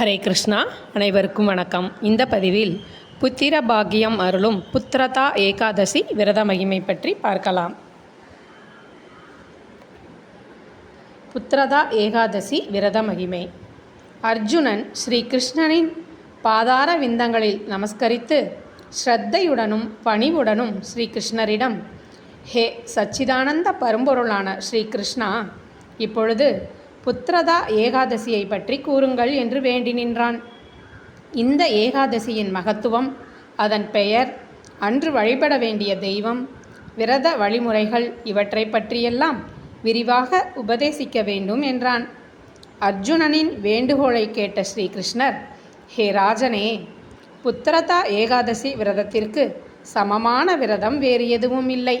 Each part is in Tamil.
ஹரே கிருஷ்ணா அனைவருக்கும் வணக்கம். இந்த பதிவில் புத்திர பாகியம் அருளும் புத்திரதா ஏகாதசி விரத மகிமை பற்றி பார்க்கலாம். புத்திரதா ஏகாதசி விரத மகிமை. அர்ஜுனன் ஸ்ரீ கிருஷ்ணனின் பாதார விந்தங்களில் நமஸ்கரித்து ஸ்ரத்தையுடனும் பணிவுடனும் ஸ்ரீ கிருஷ்ணரிடம் ஹே சச்சிதானந்த பரம்பொருளான ஸ்ரீ கிருஷ்ணா இப்பொழுது புத்திரதா ஏகாதசியை பற்றி கூறுங்கள் என்று வேண்டி நின்றான். இந்த ஏகாதசியின் மகத்துவம் அதன் பெயர் அன்று வழிபட வேண்டிய தெய்வம் விரத வழிமுறைகள் இவற்றை பற்றியெல்லாம் விரிவாக உபதேசிக்க வேண்டும் என்றான். அர்ஜுனனின் வேண்டுகோளை கேட்ட ஸ்ரீகிருஷ்ணர் ஹே ராஜனே புத்திரதா ஏகாதசி விரதத்திற்கு சமமான விரதம் வேறு எதுவும் இல்லை.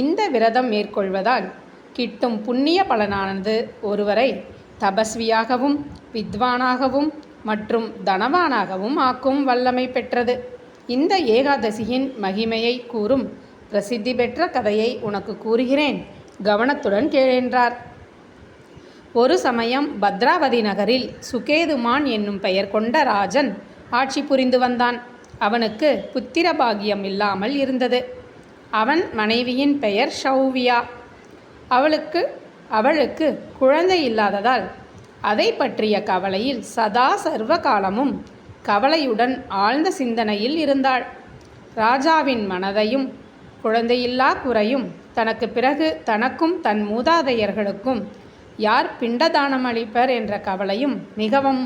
இந்த விரதம் மேற்கொள்வதால் கிட்டும் புண்ணிய பலனானது ஒருவரை தபஸ்வியாகவும் வித்வானாகவும் மற்றும் தனவானாகவும் ஆக்கும் வல்லமை பெற்றது. இந்த ஏகாதசியின் மகிமையை கூறும் பிரசித்தி பெற்ற கதையை உனக்கு கூறுகிறேன். கவனத்துடன் கேளென்றார் ஒரு சமயம் பத்ராவதி நகரில் சுகேதுமான் என்னும் பெயர் கொண்ட ராஜன் ஆட்சி புரிந்து வந்தான். அவனுக்கு புத்திர பாகியம் இல்லாமல் இருந்தது. அவன் மனைவியின் பெயர் ஷௌவியா. அவளுக்கு அவளுக்கு குழந்தை இல்லாததால் அதை பற்றிய கவலையில் சதா சர்வ காலமும் கவலையுடன் ஆழ்ந்த சிந்தனையில் இருந்தாள். ராஜாவின் மனதையும் குழந்தையில்லா குறையும் தனக்கு பிறகு தனக்கும் தன் மூதாதையர்களுக்கும் யார் பிண்டதானம் அளிப்பர் என்ற கவலையும் மிகவும்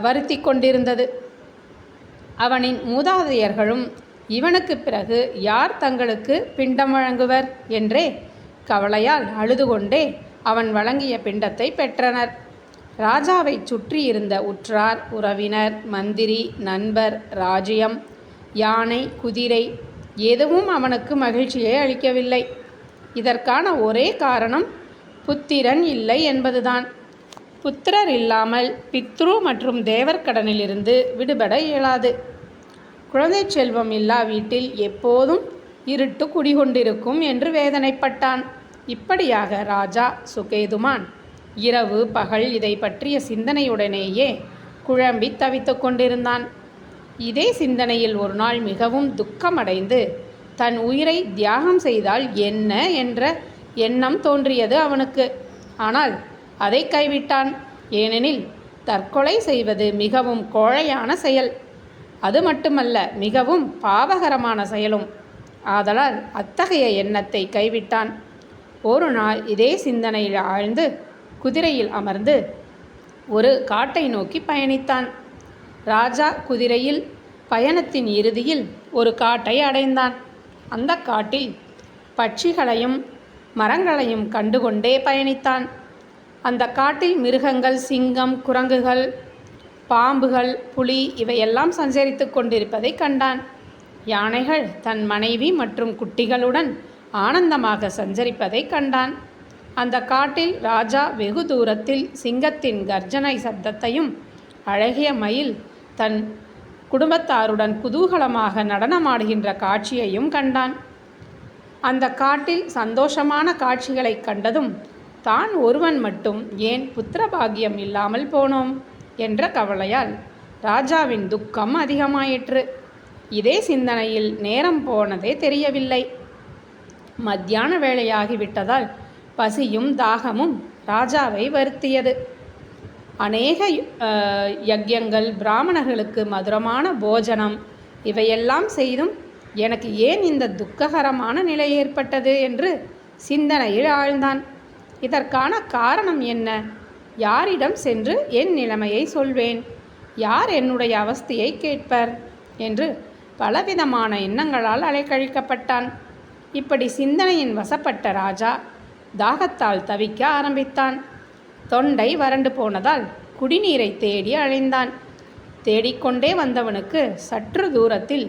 வருத்தி கொண்டிருந்தது. அவனின் மூதாதையர்களும் இவனுக்கு பிறகு யார் தங்களுக்கு பிண்டம் வழங்குவர்? என்றே கவலையால் அழுது கொண்டே அவன் வழங்கிய பிண்டத்தை பெற்றனர். ராஜாவை சுற்றி இருந்த உற்றார் உறவினர் மந்திரி நண்பர் ராஜ்யம் யானை குதிரை எதுவும் அவனுக்கு மகிழ்ச்சியை அளிக்கவில்லை. இதற்கான ஒரே காரணம் புத்திரன் இல்லை என்பதுதான். புத்திரர் இல்லாமல் பித்ரு மற்றும் தேவர்கடனிலிருந்து விடுபட இயலாது. குழந்தை செல்வம் இல்லா வீட்டில் எப்போதும் இருட்டு குடிகொண்டிருக்கும் என்று வேதனைப்பட்டான். இப்படியாக ராஜா சுகேதுமான் இரவு பகல் இதை பற்றிய சிந்தனையுடனேயே குழம்பி தவித்து கொண்டிருந்தான். இதே சிந்தனையில் ஒரு நாள் மிகவும் துக்கமடைந்து தன் உயிரை தியாகம் செய்தால் என்ன என்ற எண்ணம் தோன்றியது அவனுக்கு. ஆனால் அதை கைவிட்டான். ஏனெனில் தற்கொலை செய்வது மிகவும் கோழையான செயல். அது மட்டுமல்ல மிகவும் பாவகரமான செயலும். ஆதலால் அத்தகைய எண்ணத்தை கைவிட்டான். ஒரு நாள் இதே சிந்தனையில் ஆழ்ந்து குதிரையில் அமர்ந்து ஒரு காட்டை நோக்கி பயணித்தான். ராஜா குதிரையில் பயணத்தின் இறுதியில் ஒரு காட்டை அடைந்தான். அந்த காட்டில் பட்சிகளையும் மரங்களையும் கண்டுகொண்டே பயணித்தான். அந்த காட்டில் மிருகங்கள் சிங்கம் குரங்குகள் பாம்புகள் புலி இவையெல்லாம் சஞ்சரித்து கொண்டிருப்பதை கண்டான். யானைகள் தன் மனைவி மற்றும் குட்டிகளுடன் ஆனந்தமாக சஞ்சரிப்பதை கண்டான். அந்த காட்டில் ராஜா வெகு தூரத்தில் சிங்கத்தின் கர்ஜனை சப்தத்தையும் அழகிய மயில் தன் குடும்பத்தாருடன் குதூகலமாக நடனமாடுகின்ற காட்சியையும் கண்டான். அந்த காட்டில் சந்தோஷமான காட்சிகளை கண்டதும் தான் ஒருவன் மட்டும் ஏன் புத்திரபாகியம் இல்லாமல் போனோம்? என்ற கவலையால் ராஜாவின் துக்கம் அதிகமாயிற்று. இதே சிந்தனையில் நேரம் போனதே தெரியவில்லை. மத்தியான வேளையாகிவிட்டதால் பசியும் தாகமும் ராஜாவை வருத்தியது. அநேக யஜ்யங்கள் பிராமணர்களுக்கு மதுரமான போஜனம் இவையெல்லாம் செய்தும் எனக்கு ஏன் இந்த துக்ககரமான நிலை ஏற்பட்டது என்று சிந்தனையில் ஆழ்ந்தான். இதற்கான காரணம் என்ன? யாரிடம் சென்று என் நிலைமையை சொல்வேன்? யார் என்னுடைய அவஸ்தையை கேட்பர்? என்று பலவிதமான எண்ணங்களால் அலைக்கழிக்கப்பட்டான். இப்படி சிந்தனையின் வசப்பட்ட ராஜா தாகத்தால் தவிக்க ஆரம்பித்தான். தொண்டை வறண்டு போனதால் குடிநீரை தேடி அழைந்தான். தேடிக்கொண்டே வந்தவனுக்கு சற்று தூரத்தில்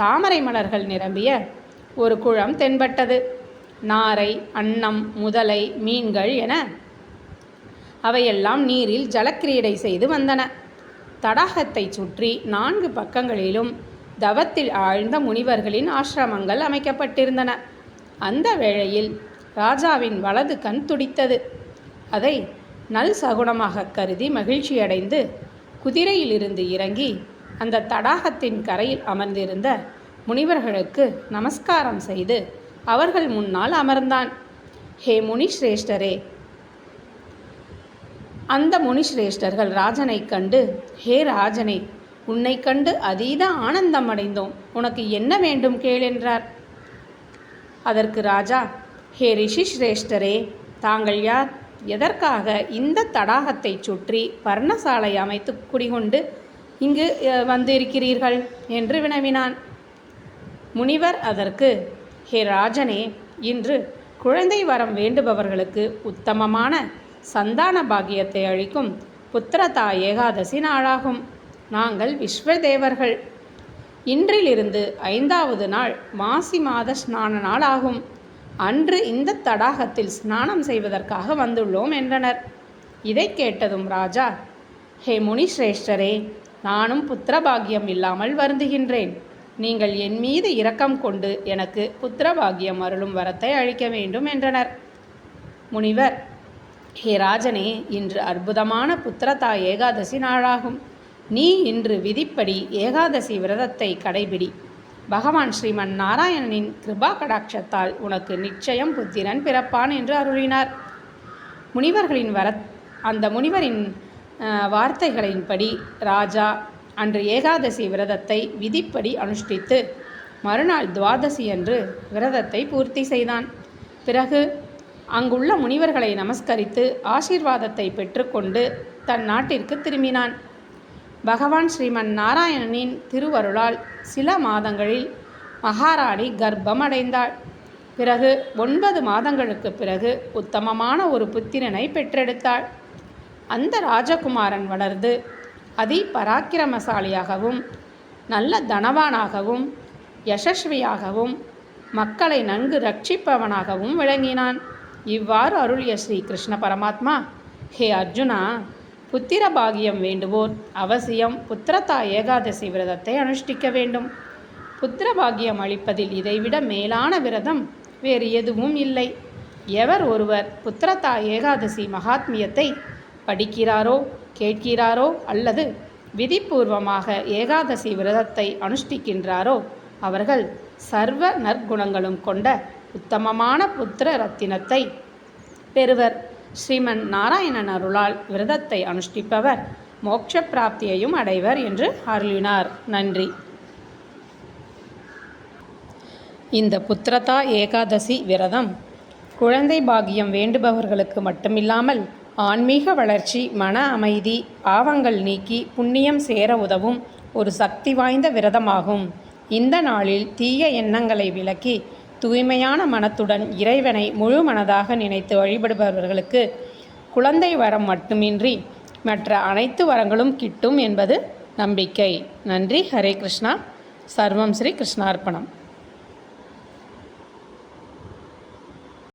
தாமரை மலர்கள் நிரம்பிய ஒரு குளம் தென்பட்டது. நாரை அன்னம் முதலை மீன்கள் என அவையெல்லாம் நீரில் ஜலக்கிரீடை செய்து வந்தன. தடாகத்தை சுற்றி நான்கு பக்கங்களிலும் தவத்தில் ஆழ்ந்த முனிவர்களின் ஆசிரமங்கள் அமைக்கப்பட்டிருந்தன. அந்த வேளையில் ராஜாவின் வலது கண் துடித்தது. அதை நல் சகுனமாக கருதி மகிழ்ச்சியடைந்து குதிரையிலிருந்து இறங்கி அந்த தடாகத்தின் கரையில் அமர்ந்திருந்த முனிவர்களுக்கு நமஸ்காரம் செய்து அவர்கள் முன்னால் அமர்ந்தான். ஹே முனிஸ்ரேஷ்டரே! அந்த முனிஸ்ரேஷ்டர்கள் ராஜனை கண்டு ஹே ராஜனே! உன்னை கண்டு அதீத ஆனந்தம் அடைந்தோம் உனக்கு என்ன வேண்டும் கேள் என்றார். அதற்கு ராஜா ஹே ரிஷி சிரேஷ்டரே தாங்கள் யார்? எதற்காக இந்த தடாகத்தை சுற்றி பர்ணசாலை அமைத்து குடிகொண்டு இங்கு வந்திருக்கிறீர்கள்? என்று வினவினான். முனிவர் அதற்கு ஹே ராஜனே இன்று குழந்தை வரம் வேண்டுபவர்களுக்கு உத்தமமான சந்தான பாக்கியத்தை அளிக்கும் புத்திரதா ஏகாதசி நாளாகும். நாங்கள் விஸ்வதேவர்கள். இன்றிலிருந்து ஐந்தாவது நாள் மாசி மாத ஸ்நான நாள் ஆகும் அன்று இந்த தடாகத்தில் ஸ்நானம் செய்வதற்காக வந்துள்ளோம் என்றனர். இதை கேட்டதும் ராஜா ஹே முனி சிரேஷ்டரே நானும் புத்திரபாகியம் இல்லாமல் வருந்துகின்றேன். நீங்கள் என் மீது இரக்கம் கொண்டு எனக்கு புத்திரபாகியம் அருளும் வரத்தை அழிக்க வேண்டும் என்றனர். முனிவர் ஹே ராஜனே இன்று அற்புதமான புத்திரதா ஏகாதசி நாளாகும். நீ இன்று விதிப்படி ஏகாதசி விரதத்தை கடைபிடி. பகவான் ஸ்ரீமன் நாராயணனின் கிருபா கடாட்சத்தால் உனக்கு நிச்சயம் புத்திரன் பிறப்பான் என்று அருளினார். முனிவர்களின் வர அந்த முனிவரின் வார்த்தைகளின்படி ராஜா அன்று ஏகாதசி விரதத்தை விதிப்படி அனுஷ்டித்து மறுநாள் துவாதசி அன்று விரதத்தை பூர்த்தி செய்தான். பிறகு அங்குள்ள முனிவர்களை நமஸ்கரித்து ஆசீர்வாதத்தை பெற்றுக்கொண்டு தன் நாட்டிற்கு திரும்பினான். பகவான் ஸ்ரீமன் நாராயணனின் திருவருளால் சில மாதங்களில் மகாராணி கர்ப்பம் அடைந்தாள் பிறகு ஒன்பது மாதங்களுக்கு பிறகு உத்தமமான ஒரு புத்திரனை பெற்றெடுத்தாள். அந்த ராஜகுமாரன் வளர்ந்து அதி பராக்கிரமசாலியாகவும் நல்ல தனவானாகவும் யசஸ்வியாகவும் மக்களை நன்கு ரட்சிப்பவனாகவும் விளங்கினான். இவ்வாறு அருளிய ஸ்ரீ கிருஷ்ண பரமாத்மா ஹே அர்ஜுனா புத்திர பாகியம் வேண்டுவோர் அவசியம் புத்திரதா ஏகாதசி விரதத்தை அனுஷ்டிக்க வேண்டும். புத்திர பாகியம் அளிப்பதில் இதைவிட மேலான விரதம் வேறு எதுவும் இல்லை. எவர் ஒருவர் புத்திரதா ஏகாதசி மகாத்மியத்தை படிக்கிறாரோ கேட்கிறாரோ அல்லது விதிபூர்வமாக ஏகாதசி விரதத்தை அனுஷ்டிக்கின்றாரோ அவர்கள் சர்வ நற்குணங்களும் கொண்ட உத்தமமான புத்திர ரத்தினத்தை பெறுவர். ஸ்ரீமன் நாராயணன் அருளால் விரதத்தை அனுஷ்டிப்பவர் மோட்ச பிராப்தியையும் அடைவர் என்று அருளினார். நன்றி. இந்த புத்திரதா ஏகாதசி விரதம் குழந்தை பாகியம் வேண்டுபவர்களுக்கு மட்டுமில்லாமல் ஆன்மீக வளர்ச்சி மன அமைதி பாவங்கள் நீக்கி புண்ணியம் சேர உதவும் ஒரு சக்தி வாய்ந்த விரதமாகும். இந்த நாளில் தீய எண்ணங்களை விலக்கி தூய்மையான மனத்துடன் இறைவனை முழு மனதாக நினைத்து வழிபடுபவர்களுக்கு குழந்தை வரம் மட்டுமின்றி மற்ற அனைத்து வரங்களும் கிட்டும் என்பது நம்பிக்கை. நன்றி. ஹரே கிருஷ்ணா. சர்வம் ஸ்ரீ கிருஷ்ணார்ப்பணம்.